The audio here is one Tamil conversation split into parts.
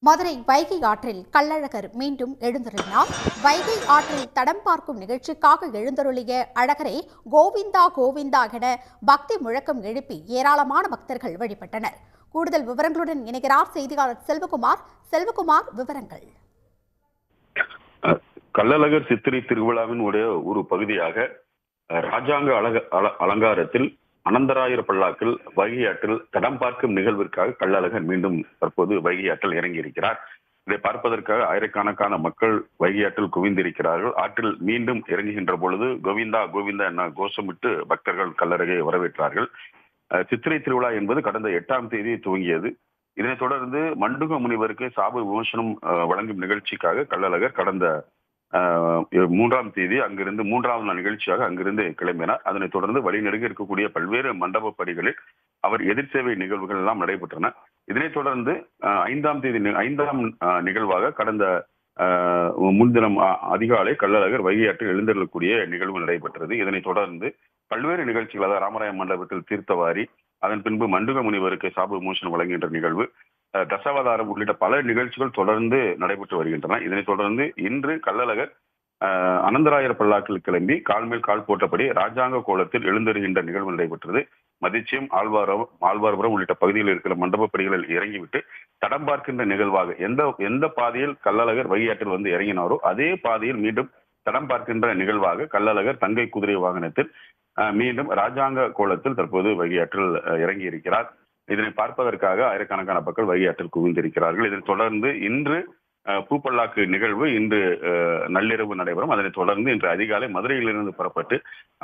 மதுரை வைகை ஆற்றில் கள்ளழகர் மீண்டும் எழுந்தருளினார். வைகை ஆற்றில் தடம் பார்க்கும் நிகழ்ச்சிக்காக எழுந்தருளிய அழகரை கோவிந்தா கோவிந்தா என பக்தி முழக்கம் எழுப்பி ஏராளமான பக்தர்கள் வழிபட்டனர். கூடுதல் விவரங்களுடன் இணைகிறார் செய்தியாளர் செல்வகுமார். செல்வகுமார் விவரங்கள். கள்ளழகர் சித்திரை திருவிழாவின் உடைய ஒரு பகுதியாக ராஜாங்க அல- அலங்காரத்தில் அனந்தராயிர பல்லாக்கில் வைகை ஆற்றில் தடம் பார்க்கும் நிகழ்விற்காக கள்ளழகர் மீண்டும் தற்போது வைகை ஆற்றில் இறங்கியிருக்கிறார். இதை பார்ப்பதற்காக ஆயிரக்கணக்கான மக்கள் வைகை ஆற்றில் குவிந்திருக்கிறார்கள். ஆற்றில் மீண்டும் இறங்குகின்ற பொழுது கோவிந்தா கோவிந்தா என கோஷமிட்டு பக்தர்கள் கல்லறையை வரவேற்றார்கள். சித்திரை திருவிழா என்பது கடந்த எட்டாம் தேதி துவங்கியது. இதனைத் தொடர்ந்து மண்டுக முனிவருக்கு சாப விமோசனம் வழங்கும் நிகழ்ச்சிக்காக கள்ளழகர் கடந்த மூன்றாம் தேதி அங்கிருந்து மூன்றாவது நாள் நிகழ்ச்சியாக அங்கிருந்து கிளம்பினார். அதனைத் தொடர்ந்து வழிநெடுக இருக்கக்கூடிய பல்வேறு மண்டப படிகளில் அவர் எதிர் சேவை நிகழ்வுகள் எல்லாம் நடைபெற்றன. இதனைத் தொடர்ந்து ஆஹ் ஐந்தாம் தேதி ஐந்தாம் நிகழ்வாக கடந்த ஆஹ் முன்தினம் அதிகாலை கள்ளழகர் வைகையாற்றில் எழுந்தருளக்கூடிய நிகழ்வு நடைபெற்றது. இதனைத் தொடர்ந்து பல்வேறு நிகழ்ச்சிகள் அதாவது ராமராய மண்டபத்தில் தீர்த்தவாரி அதன் பின்பு மண்டுக முனிவருக்கு சாபு விமோசனம் வழங்குகின்ற நிகழ்வு தசாவதாரம் உள்ளிட்ட பல நிகழ்ச்சிகள் தொடர்ந்து நடைபெற்று வருகின்றன. இதனைத் தொடர்ந்து இன்று கள்ளழகர் அனந்தராயர் பல்லாக்கில் கிளம்பி கால் மேல் கால் போட்டபடி ராஜாங்க கோலத்தில் எழுந்தருகின்ற நிகழ்வு நடைபெற்றது. மதிச்சியம் ஆழ்வாரம் ஆழ்வார்புரம் உள்ளிட்ட பகுதியில் இருக்கிற மண்டப படிகளில் இறங்கிவிட்டு தடம் பார்க்கின்ற நிகழ்வாக எந்த எந்த பாதையில் கள்ளழகர் வைகையாற்றில் வந்து இறங்கினாரோ அதே பாதையில் மீண்டும் தடம் பார்க்கின்ற நிகழ்வாக கள்ளழகர் தங்கை குதிரை வாகனத்தில் மீண்டும் ராஜாங்க கோலத்தில் தற்போது வழியாற்றில் இறங்கி இருக்கிறார் இதனை பார்ப்பதற்காக ஆயிரக்கணக்கான மக்கள் வழியாற்றில் குவிந்திருக்கிறார்கள். இதனைத் தொடர்ந்து இன்று பூப்பல்லாக்கு நிகழ்வு இன்று நள்ளிரவு நடைபெறும். அதனைத் தொடர்ந்து இன்று அதிகாலை மதுரையிலிருந்து புறப்பட்டு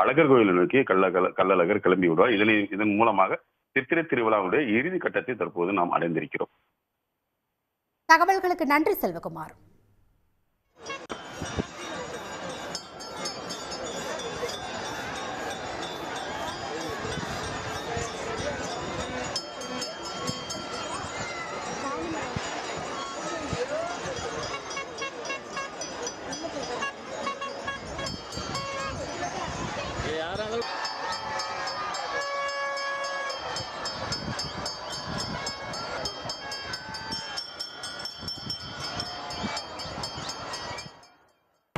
அழகர் கோயிலை நோக்கி கள்ள கள்ளழகர் கிளம்பி விடுவார் இதனை இதன் மூலமாக சித்திரை திருவிழாவுடைய இறுதி கட்டத்தை தற்போது நாம் அடைந்திருக்கிறோம். தகவல்களுக்கு நன்றி செல்வகுமார்.